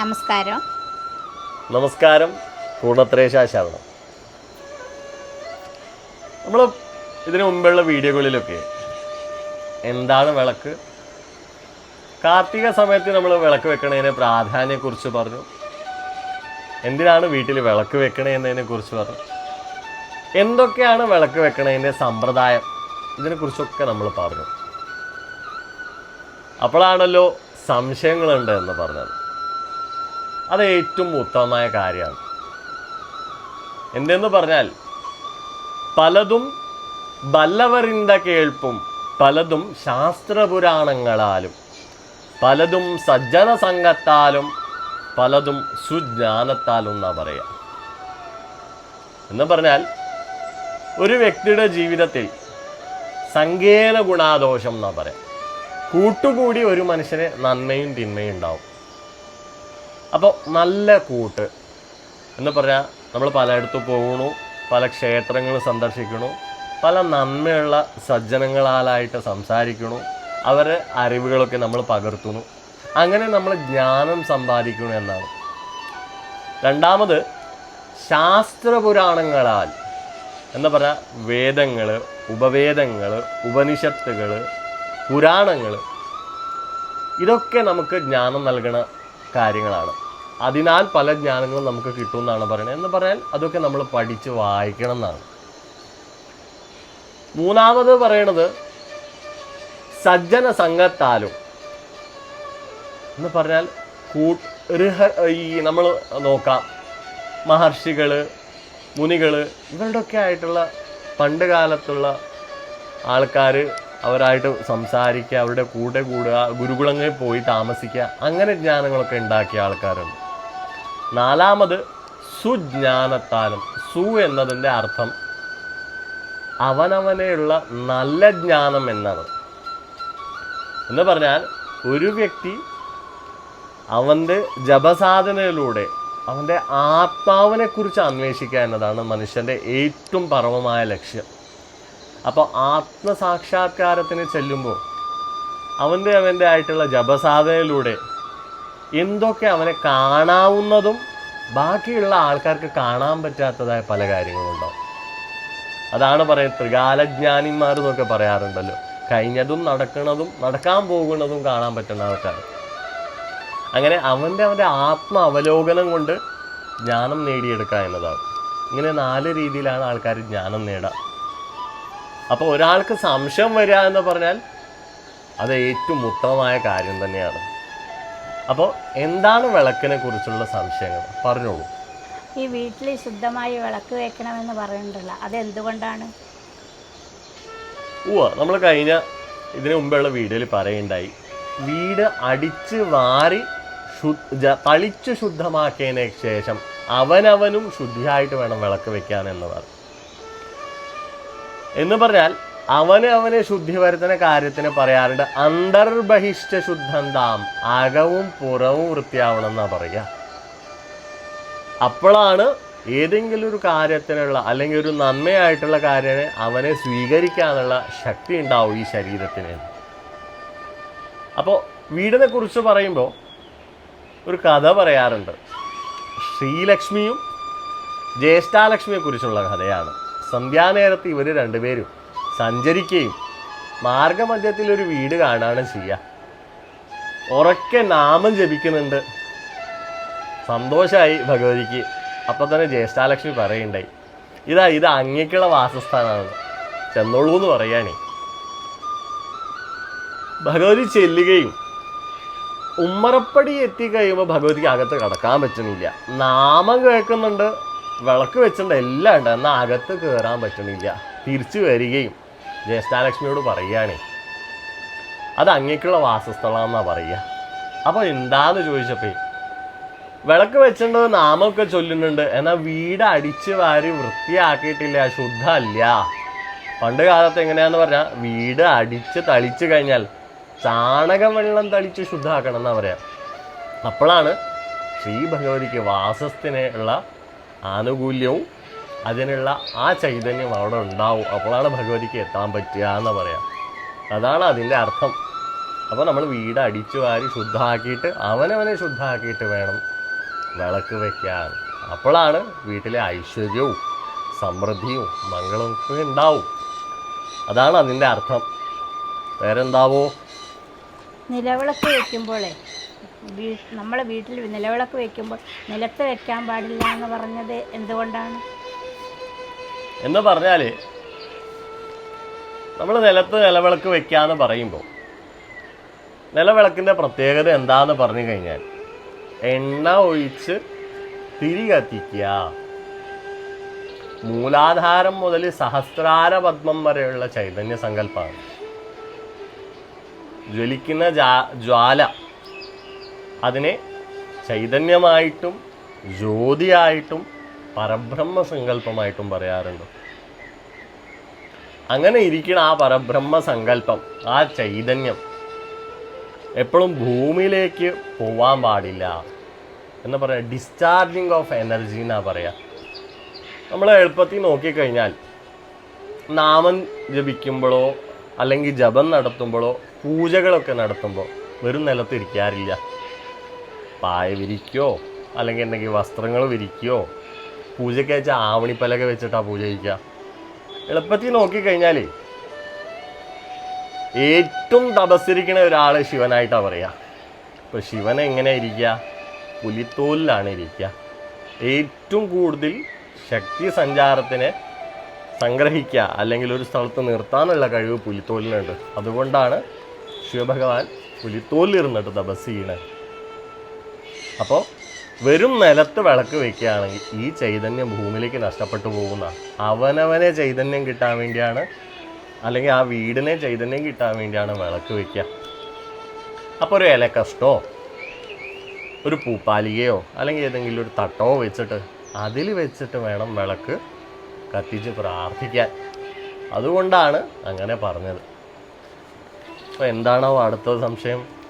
നമസ്കാരം. നമസ്കാരം. പൂർണത്രേശ ശരണം നമ്മൾ ഇതിനു മുമ്പുള്ള വീഡിയോകളിലൊക്കെ എന്താണ് വിളക്ക്? കാർത്തിക സമയത്ത് നമ്മൾ വിളക്ക് വെക്കണതിനെ പ്രാധാന്യത്തെക്കുറിച്ച് പറഞ്ഞു. എന്തിനാണ് വീട്ടിൽ വിളക്ക് വെക്കണേ എന്നതിനെക്കുറിച്ച് പറഞ്ഞു. എന്തൊക്കെയാണ് വിളക്ക് വെക്കണതിന്റെ സമ്പ്രദായം? ഇതിനെക്കുറിച്ചൊക്കെ നമ്മൾ പറഞ്ഞു. അപ്പോഴാണല്ലോ സംശയങ്ങളുണ്ട് എന്ന് പറഞ്ഞത്. അത് ഏറ്റവും ഉത്തമമായ കാര്യമാണ്. എന്തെന്ന് പറഞ്ഞാൽ പലതും ബല്ലവറിന്റെ കേൾപ്പും പലതും ശാസ്ത്രപുരാണങ്ങളാലും പലതും സജ്ജന സംഘത്താലും പലതും സുജ്ഞാനത്താലും എന്നാ പറയുക എന്ന് പറഞ്ഞാൽ ഒരു വ്യക്തിയുടെ ജീവിതത്തിൽ സങ്കേന ഗുണാദോഷം എന്നാ പറയാം. കൂട്ടുകൂടി ഒരു മനുഷ്യന് നന്മയും തിന്മയും ഉണ്ടാവും. അപ്പോൾ നല്ല കൂട്ട്. എന്ന് പറഞ്ഞാൽ നമ്മൾ പലയിടത്തും പോകണു പല ക്ഷേത്രങ്ങൾ സന്ദർശിക്കണു പല നന്മയുള്ള സജ്ജനങ്ങളാലായിട്ട് സംസാരിക്കണു അവരെ അറിവുകളൊക്കെ നമ്മൾ പകർത്തുന്നു. അങ്ങനെ നമ്മൾ ജ്ഞാനം സമ്പാദിക്കണു എന്നാണ്. രണ്ടാമത് ശാസ്ത്രപുരാണങ്ങളാൽ എന്ന് പറഞ്ഞാൽ വേദങ്ങൾ ഉപവേദങ്ങൾ ഉപനിഷത്തുകൾ പുരാണങ്ങൾ ഇതൊക്കെ നമുക്ക് ജ്ഞാനം നൽകുന്ന കാര്യങ്ങളാണ്. അതിനാൽ പല ജ്ഞാനങ്ങളും നമുക്ക് കിട്ടുമെന്നാണ് പറയുന്നത്. എന്ന് പറയാൻ അതൊക്കെ നമ്മൾ പഠിച്ച് വായിക്കണം എന്നാണ് മൂന്നാമത് പറയണത് സജ്ജന സംഘത്താലും എന്ന് പറഞ്ഞാൽ കൂട്ട് ഈ നമ്മൾ നോക്കാം. മഹർഷികൾ മുനികൾ ഇവരുടെയൊക്കെ ആയിട്ടുള്ള പണ്ട് കാലത്തുള്ള ആൾക്കാർ അവരായിട്ട് സംസാരിക്കുക അവരുടെ കൂടെ കൂടുക ഗുരുകുലങ്ങളിൽ പോയി താമസിക്കുക അങ്ങനെ ജ്ഞാനങ്ങളൊക്കെ ഉണ്ടാക്കിയ ആൾക്കാരുണ്ട് നാലാമത് സുജ്ഞാനത്താലും. സു എന്നതിന്റെ അർത്ഥം അവനവനെയുള്ള നല്ല ജ്ഞാനം എന്നാണ്. എന്ന് പറഞ്ഞാൽ ഒരു വ്യക്തി അവന്റെ ജപസാധനയിലൂടെ അവന്റെ ആത്മാവിനെക്കുറിച്ച് അന്വേഷിക്കുക എന്നതാണ് മനുഷ്യന്റെ ഏറ്റവും പരമമായ ലക്ഷ്യം. അപ്പോൾ ആത്മസാക്ഷാത്കാരത്തിന് ചെല്ലുമ്പോൾ അവന്റെ അവന്റെ ആയിട്ടുള്ള ജപസാധനയിലൂടെ എന്തൊക്കെ അവനെ കാണാവുന്നതും ബാക്കിയുള്ള ആൾക്കാർക്ക് കാണാൻ പറ്റാത്തതായ പല കാര്യങ്ങളുണ്ടാവും. അതാണ് പറയുന്നത് ത്രികാലജ്ഞാനിമാർ എന്നൊക്കെ പറയാറുണ്ടല്ലോ. കഴിഞ്ഞതും നടക്കുന്നതും നടക്കാൻ പോകുന്നതും കാണാൻ പറ്റുന്ന ആൾക്കാർ. അങ്ങനെ അവന്റെ അവന്റെ ആത്മ അവലോകനം കൊണ്ട് ജ്ഞാനം നേടിയെടുക്കുക എന്നതാണ്. ഇങ്ങനെ നാല് രീതിയിലാണ് ആൾക്കാർ ജ്ഞാനം നേടുക. അപ്പോൾ ഒരാൾക്ക് സംശയം വരിക എന്ന് പറഞ്ഞാൽ അത് ഏറ്റവും ഉത്തമമായ കാര്യം തന്നെയാണ്. അപ്പോൾ എന്താണ് വിളക്കിനെ കുറിച്ചുള്ള സംശയങ്ങൾ? പറഞ്ഞോളൂ. ഈ വീട്ടിൽ ശുദ്ധമായി വിളക്ക് വെക്കണമെന്ന് പറയുന്നുണ്ടല്ലോ അതെന്തുകൊണ്ടാണ്? ഉവ്വ നമ്മൾ കഴിഞ്ഞ ഇതിനു മുമ്പുള്ള വീഡിയോയിൽ പറയുണ്ടായി വീട് അടിച്ച് വാരി ശുദ്ധ തളിച്ച് ശുദ്ധമാക്കിയതിന് ശേഷം അവനവനും ശുദ്ധിയായിട്ട് വേണം വിളക്ക് വെക്കാൻ എന്നതാണ്. എന്ന് പറഞ്ഞാൽ അവന് അവനെ ശുദ്ധി വരുത്തുന്ന കാര്യത്തിന് പറയാറുണ്ട് അന്തർബഹിഷ്ഠ താം അകവും പുറവും വൃത്തിയാവണം എന്നാ പറയുക. അപ്പോഴാണ് ഏതെങ്കിലും ഒരു കാര്യത്തിനുള്ള അല്ലെങ്കിൽ ഒരു നന്മയായിട്ടുള്ള കാര്യനെ അവനെ സ്വീകരിക്കാനുള്ള ശക്തി ഉണ്ടാവും ഈ ശരീരത്തിന്. അപ്പോൾ വീടിനെ കുറിച്ച് പറയുമ്പോൾ ഒരു കഥ പറയാറുണ്ട്. ശ്രീലക്ഷ്മിയും ജ്യേഷ്ഠാലക്ഷ്മിയെ കുറിച്ചുള്ള കഥയാണ്. സന്ധ്യാനേരത്ത് ഇവർ രണ്ടുപേരും സഞ്ചരിക്കുകയും മാർഗമധ്യത്തിൽ ഒരു വീട് കാണുകയാണ് ചെയ്യുക ഉറക്കെ നാമം ജപിക്കുന്നുണ്ട്. സന്തോഷമായി ഭഗവതിക്ക്. അപ്പം തന്നെ ജ്യേഷ്ഠാലക്ഷ്മി പറയുണ്ടായി. ഇതാ ഇത് അങ്ങേക്കുള്ള വാസസ്ഥാനമാണ് ചെന്നോളൂ എന്ന് പറയാനേ ഭഗവതി ചെല്ലുകയും ഉമ്മറപ്പടി എത്തിക്കഴിയുമ്പോൾ ഭഗവതിക്ക് അകത്ത് കടക്കാൻ പറ്റുന്നില്ല. നാമം കേൾക്കുന്നുണ്ട്. വിളക്ക് വെച്ചിട്ടുണ്ട് എല്ലാം ഉണ്ട്. എന്നാൽ അകത്ത് കയറാൻ പറ്റണില്ല. തിരിച്ചു വരികയും ജ്യേഷ്ഠാലക്ഷ്മിയോട് പറയുകയാണേ. അത് അങ്ങേക്കുള്ള വാസസ്ഥലമാണെന്നാണ് പറയുക. അപ്പോൾ എന്താന്ന് ചോദിച്ചപ്പോൾ വിളക്ക് വെച്ചിട്ടുണ്ട് നാമൊക്കെ ചൊല്ലുന്നുണ്ട്. എന്നാൽ വീട് അടിച്ച് വാരി വൃത്തിയാക്കിയിട്ടില്ല ശുദ്ധമല്ല. പണ്ട് കാലത്ത് എങ്ങനെയാന്ന് പറഞ്ഞാൽ വീട് അടിച്ച് തളിച്ചു കഴിഞ്ഞാൽ ചാണകം വെള്ളം തളിച്ച് ശുദ്ധമാക്കണം എന്നാ പറയാം. അപ്പോഴാണ് ശ്രീ ഭഗവതിക്ക് വാസസ്ഥിനുള്ള ആനുകൂല്യവും അതിനുള്ള ആ ചൈതന്യം അവിടെ ഉണ്ടാവും. അപ്പോഴാണ് ഭഗവതിക്ക് എത്താൻ പറ്റുക എന്ന് പറയാം. അതാണ് അതിന്റെ അർത്ഥം. അപ്പോൾ നമ്മൾ വീട് അടിച്ചു വാരി ശുദ്ധമാക്കിയിട്ട് അവനവനെ ശുദ്ധമാക്കിയിട്ട് വേണം വിളക്ക് വെക്കാൻ. അപ്പോഴാണ് വീട്ടിലെ ഐശ്വര്യവും സമൃദ്ധിയും മംഗളവും ഒക്കെ ഉണ്ടാവും. അതാണ് അതിന്റെ അർത്ഥം. വേറെന്താവോ? നിലവിളക്ക് വെക്കുമ്പോഴേ വീ നമ്മളെ വീട്ടിൽ നിലവിളക്ക് വെക്കുമ്പോൾ നിലത്ത് വെക്കാൻ പാടില്ല എന്ന് പറഞ്ഞത് എന്തുകൊണ്ടാണ്? എന്ന് പറഞ്ഞാൽ നമ്മൾ നിലത്ത് നിലവിളക്ക് വെക്കാന്ന് പറയുമ്പോൾ നിലവിളക്കിന്റെ പ്രത്യേകത എന്താന്ന് പറഞ്ഞു കഴിഞ്ഞാൽ എണ്ണ ഒഴിച്ച് തിരി കത്തിക്കുക. മൂലാധാരം മുതൽ സഹസ്രാര പത്മം വരെയുള്ള ചൈതന്യ സങ്കല്പമാണ് ജ്വലിക്കുന്ന ജ്വാല അതിനെ ചൈതന്യമായിട്ടും ജ്യോതിയായിട്ടും പരബ്രഹ്മ സങ്കല്പമായിട്ടും പറയാറുണ്ട്. അങ്ങനെ ഇരിക്കുന്ന ആ പരബ്രഹ്മ സങ്കല്പം ആ ചൈതന്യം എപ്പോഴും ഭൂമിയിലേക്ക് പോവാൻ പാടില്ല എന്ന് പറയാം. ഡിസ്ചാർജിങ് ഓഫ് എനർജി എന്നാ പറയാ. നമ്മൾ എളുപ്പത്തിൽ നോക്കിക്കഴിഞ്ഞാൽ നാമം ജപിക്കുമ്പോഴോ അല്ലെങ്കിൽ ജപം നടത്തുമ്പോഴോ പൂജകളൊക്കെ നടത്തുമ്പോൾ വെറും നിലത്ത് ഇരിക്കാറില്ല. പായ വിരിക്കോ? അല്ലെങ്കിൽ എന്തെങ്കിലും വസ്ത്രങ്ങൾ വിരിക്കോ? പൂജയ്ക്ക് വെച്ചാൽ ആവണിപ്പലക വെച്ചിട്ടാണ് പൂജ കഴിക്കുക എളുപ്പത്തിൽ നോക്കിക്കഴിഞ്ഞാൽ ഏറ്റവും തപസ്സിരിക്കുന്ന ഒരാൾ ശിവനായിട്ടാണ് പറയുക ഇപ്പോൾ ശിവൻ എങ്ങനെ ഇരിക്കുക പുലിത്തോലിലാണ് ഇരിക്കുക ഏറ്റവും കൂടുതൽ ശക്തി സഞ്ചാരത്തിനെ സംഗ്രഹിക്കുക അല്ലെങ്കിൽ ഒരു സ്ഥലത്ത് നിർത്താനുള്ള കഴിവ് പുലിത്തോലിനുണ്ട്. അതുകൊണ്ടാണ് ശിവഭഗവാൻ പുലിത്തോലിലിരുന്നിട്ട് തപസ് ചെയ്യണത്. അപ്പോൾ വെറും നിലത്ത് വിളക്ക് വെക്കുകയാണെങ്കിൽ ഈ ചൈതന്യം ഭൂമിയിലേക്ക് നഷ്ടപ്പെട്ടു പോകുന്ന അവനവനെ ചൈതന്യം കിട്ടാൻ വേണ്ടിയാണ് അല്ലെങ്കിൽ ആ വീടിനെ ചൈതന്യം കിട്ടാൻ വേണ്ടിയാണ് വിളക്ക് വെക്കുക. അപ്പോൾ ഒരു ഇലക്കഷ്ടോ ഒരു പൂപ്പാലികയോ അല്ലെങ്കിൽ ഏതെങ്കിലും ഒരു തട്ടോ വെച്ചിട്ട് അതിൽ വെച്ചിട്ട് വേണം വിളക്ക് കത്തിച്ച് പ്രാർത്ഥിക്കാൻ. അതുകൊണ്ടാണ് അങ്ങനെ പറഞ്ഞത്. അപ്പോൾ എന്താണോ അടുത്ത സംശയം?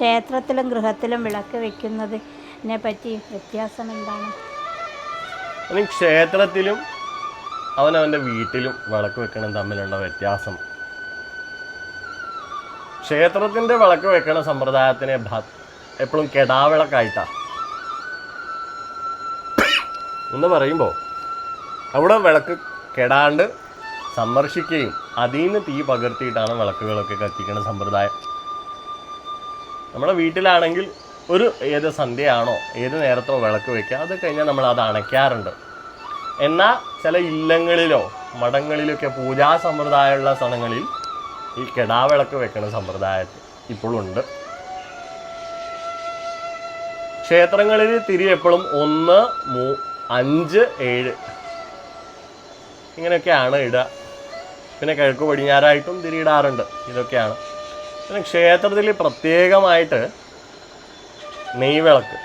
ക്ഷേത്രത്തിലും ഗൃഹത്തിലും വിളക്ക് വെക്കുന്നതിനെ പറ്റി വ്യത്യാസം എന്താണ്? ഇനി ക്ഷേത്രത്തിലും അവനവന്റെ വീട്ടിലും വിളക്ക് വെക്കണം തമ്മിലുള്ള വ്യത്യാസം. ക്ഷേത്രത്തിന്റെ വിളക്ക് വെക്കണ സമ്പ്രദായത്തിനെ എപ്പോഴും കെടാവിളക്കായിട്ടാണ് എന്ന് പറയുമ്പോൾ അവിടെ വിളക്ക് കെടാണ്ട് സന്ദർശിക്കുകയും അതിൽ നിന്ന് തീ പകർത്തിയിട്ടാണ് വിളക്കുകളൊക്കെ കത്തിക്കുന്ന സമ്പ്രദായം. നമ്മുടെ വീട്ടിലാണെങ്കിൽ ഒരു ഏത് സന്ധ്യയാണോ ഏത് നേരത്തോ വിളക്ക് വയ്ക്കുക അത് കഴിഞ്ഞാൽ നമ്മൾ അത് അണയ്ക്കാറുണ്ട്. എന്നാൽ ചില ഇല്ലങ്ങളിലോ മഠങ്ങളിലൊക്കെ പൂജാ സമ്പ്രദായമുള്ള സ്ഥലങ്ങളിൽ ഈ കെടാവിളക്ക് വെക്കുന്ന സമ്പ്രദായം ഇപ്പോഴുണ്ട് ക്ഷേത്രങ്ങളിൽ തിരി എപ്പോഴും ഒന്ന് മൂ അഞ്ച് ഏഴ് ഇങ്ങനെയൊക്കെയാണ് ഇടുക. പിന്നെ കിഴക്ക് പടിഞ്ഞാറായിട്ടും തിരിയിടാറുണ്ട് ഇതൊക്കെയാണ്. പിന്നെ ക്ഷേത്രത്തിൽ പ്രത്യേകമായിട്ട് നെയ്വിളക്ക്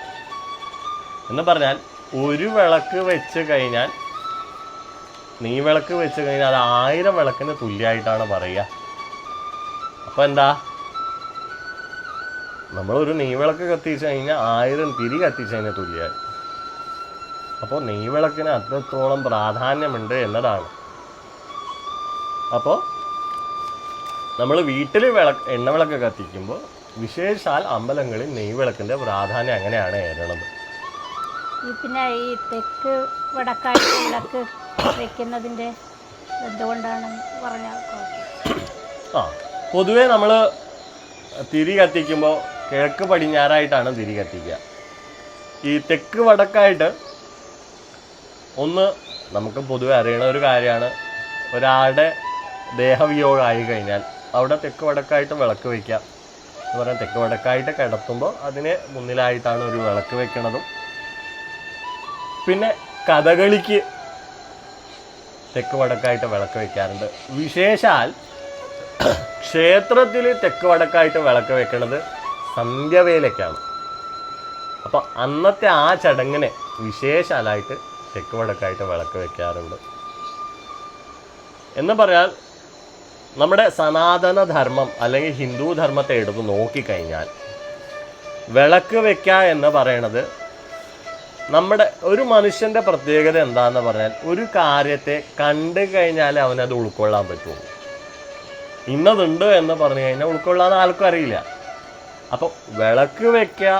എന്ന് പറഞ്ഞാൽ ഒരു വിളക്ക് വെച്ച് കഴിഞ്ഞാൽ നെയ്വിളക്ക് വെച്ച് കഴിഞ്ഞാൽ അത് ആയിരം വിളക്കിന് തുല്യമായിട്ടാണ് പറയുക. അപ്പോൾ എന്താ? നമ്മളൊരു നെയ്വിളക്ക് കത്തിച്ച് കഴിഞ്ഞാൽ ആയിരം തിരി കത്തിച്ച് കഴിഞ്ഞാൽ തുല്യമായി. അപ്പോൾ നെയ്വിളക്കിന് അത്രത്തോളം പ്രാധാന്യമുണ്ട് എന്നതാണ്. അപ്പോൾ നമ്മൾ വീട്ടിൽ വിളക്ക് എണ്ണവിളക്ക് കത്തിക്കുമ്പോൾ വിശേഷാൽ അമ്പലങ്ങളിൽ നെയ്വിളക്കിന്റെ പ്രാധാന്യം അങ്ങനെയാണ് ഏറണത്. പിന്നെ ഈ തെക്ക് വടക്കായിട്ട് വിളക്ക് വെക്കുന്നതിന്റെ എന്തുകൊണ്ടാണ് പറഞ്ഞാൽ ആ പൊതുവേ നമ്മൾ തിരി കത്തിക്കുമ്പോൾ കിഴക്ക് പടിഞ്ഞാറായിട്ടാണ് തിരി കത്തിക്കുക. ഈ തെക്ക് വടക്കായിട്ട് ഒന്ന് നമുക്ക് പൊതുവെ അറിയണ ഒരു കാര്യമാണ്. ഒരാളുടെ ദേഹവിയോഗമായി കഴിഞ്ഞാൽ അവിടെ തെക്ക് വടക്കായിട്ട് വിളക്ക് വയ്ക്കുക. എന്ന് പറയാൻ തെക്ക് വടക്കായിട്ട് കിടത്തുമ്പോൾ അതിന് മുന്നിലായിട്ടാണ് ഒരു വിളക്ക് വെക്കണതും പിന്നെ കഥകളിക്ക് തെക്ക് വടക്കായിട്ട് വിളക്ക് വയ്ക്കാറുണ്ട്. വിശേഷാൽ ക്ഷേത്രത്തിൽ തെക്ക് വടക്കായിട്ട് വിളക്ക് വെക്കണത് സന്ധ്യവേലയ്ക്കാണ് അപ്പോൾ അന്നത്തെ ആ ചടങ്ങിനെ വിശേഷാലായിട്ട് തെക്ക് വടക്കായിട്ട് വിളക്ക് വെക്കാറുണ്ട് എന്ന് പറയാൻ നമ്മുടെ സനാതന ധർമ്മം അല്ലെങ്കിൽ ഹിന്ദു ധർമ്മത്തെ എടുത്ത് നോക്കിക്കഴിഞ്ഞാൽ വിളക്ക് വെക്കുക എന്ന് പറയണത് നമ്മുടെ ഒരു മനുഷ്യന്റെ പ്രത്യേകത എന്താണെന്ന് പറഞ്ഞാൽ ഒരു കാര്യത്തെ കണ്ടു കഴിഞ്ഞാൽ അവനത് ഉൾക്കൊള്ളാൻ പറ്റുള്ളൂ. ഇന്നതുണ്ട് എന്ന് പറഞ്ഞു കഴിഞ്ഞാൽ ഉൾക്കൊള്ളാൻ ആർക്കും അറിയില്ല. അപ്പോൾ വിളക്ക് വെക്കുക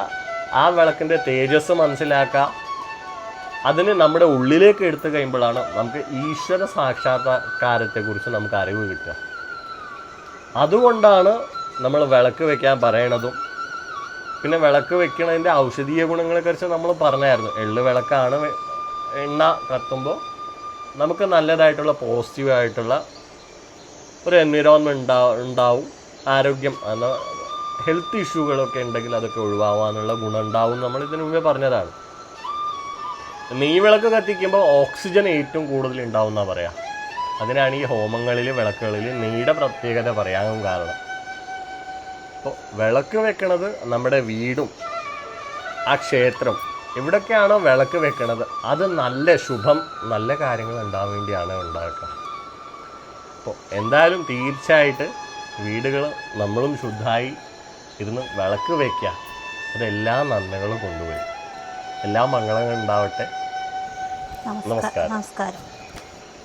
ആ വിളക്കിന്റെ തേജസ് മനസ്സിലാക്കുക അതിന് നമ്മുടെ ഉള്ളിലേക്ക് എടുത്തു കഴിയുമ്പോഴാണ് നമുക്ക് ഈശ്വര സാക്ഷാത്കാരത്തെക്കുറിച്ച് നമുക്ക് അറിവ് കിട്ടുക. അതുകൊണ്ടാണ് നമ്മൾ വിളക്ക് വെക്കാൻ പറയണതും. പിന്നെ വിളക്ക് വെക്കണതിന്റെ ഔഷധീയ ഗുണങ്ങളെക്കുറിച്ച് നമ്മൾ പറഞ്ഞായിരുന്നു. എള്ള് വിളക്കാണ് എണ്ണ കത്തുമ്പോൾ നമുക്ക് നല്ലതായിട്ടുള്ള പോസിറ്റീവായിട്ടുള്ള ഒരു എൻവിറോൺമെന്റ് ഉണ്ടാ ഉണ്ടാവും. ആരോഗ്യം എന്ന ഹെൽത്ത് ഇഷ്യൂകളൊക്കെ ഉണ്ടെങ്കിൽ അതൊക്കെ ഒഴിവാകാനുള്ള ഗുണം ഉണ്ടാവും നമ്മൾ ഇതിനു മുമ്പേ പറഞ്ഞതാണ്. നീ വിളക്ക് കത്തിക്കുമ്പോൾ ഓക്സിജൻ ഏറ്റവും കൂടുതൽ ഉണ്ടാവും എന്നാണ് പറയാം. അതിനാണ് ഈ ഹോമങ്ങളിൽ വിളക്കുകളിൽ നീട പ്രത്യേകത പറയാനും കാരണം. അപ്പോൾ വിളക്ക് വെക്കണത് നമ്മുടെ വീടും ആ ക്ഷേത്രം എവിടൊക്കെയാണോ വിളക്ക് വെക്കണത്? അത് നല്ല ശുഭം നല്ല കാര്യങ്ങൾ ഉണ്ടാവാൻ വേണ്ടിയാണ് ഉണ്ടാക്കുക. അപ്പോൾ എന്തായാലും തീർച്ചയായിട്ട് വീടുകൾ നമ്മളും ശുദ്ധമായി ഇരുന്ന് വിളക്ക് വയ്ക്കുക അതെല്ലാ നന്മകളും കൊണ്ടുവരും. എല്ലാ മംഗളങ്ങളും ഉണ്ടാവട്ടെ. നമസ്കാരം. നമസ്കാരം.